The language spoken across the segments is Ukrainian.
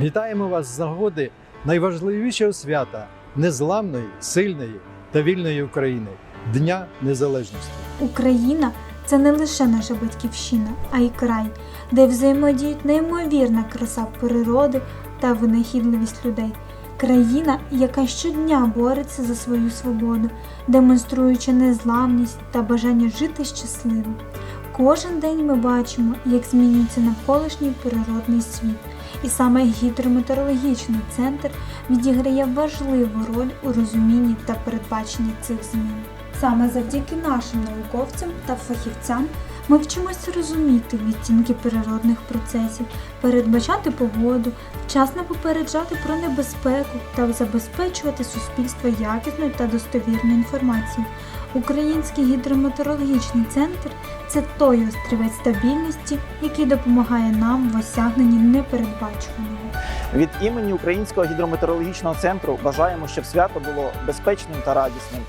Вітаємо вас з нагоди найважливішого свята незламної, сильної та вільної України Дня Незалежності. Україна це не лише наша батьківщина, а й край, де взаємодіють неймовірна краса природи та винахідливість людей. Країна, яка щодня бореться за свою свободу, демонструючи незламність та бажання жити щасливо. Кожен день ми бачимо, як змінюється навколишній природний світ, і саме гідрометеорологічний центр відіграє важливу роль у розумінні та передбаченні цих змін. Саме завдяки нашим науковцям та фахівцям ми вчимося розуміти відтінки природних процесів, передбачати погоду, вчасно попереджати про небезпеку та забезпечувати суспільство якісною та достовірною інформацією. Український гідрометеорологічний центр це той острівець стабільності, який допомагає нам в осягненні непередбачуваного. Від імені Українського гідрометеорологічного центру бажаємо, щоб свято було безпечним та радісним.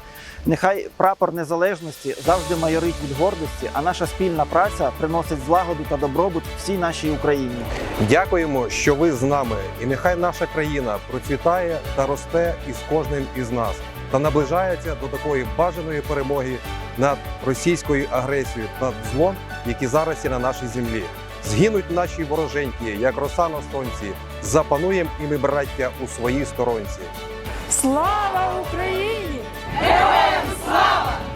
Нехай прапор незалежності завжди майорить від гордості, а наша спільна праця приносить злагоду та добробут всій нашій Україні. Дякуємо, що ви з нами, і нехай наша країна процвітає та росте із кожним із нас та наближається до такої бажаної перемоги над російською агресією та злом, які зараз є на нашій землі. Згинуть наші вороженьки, як роса на сонці. Запануєм і ми, браття, у своїй сторонці. Слава Україні!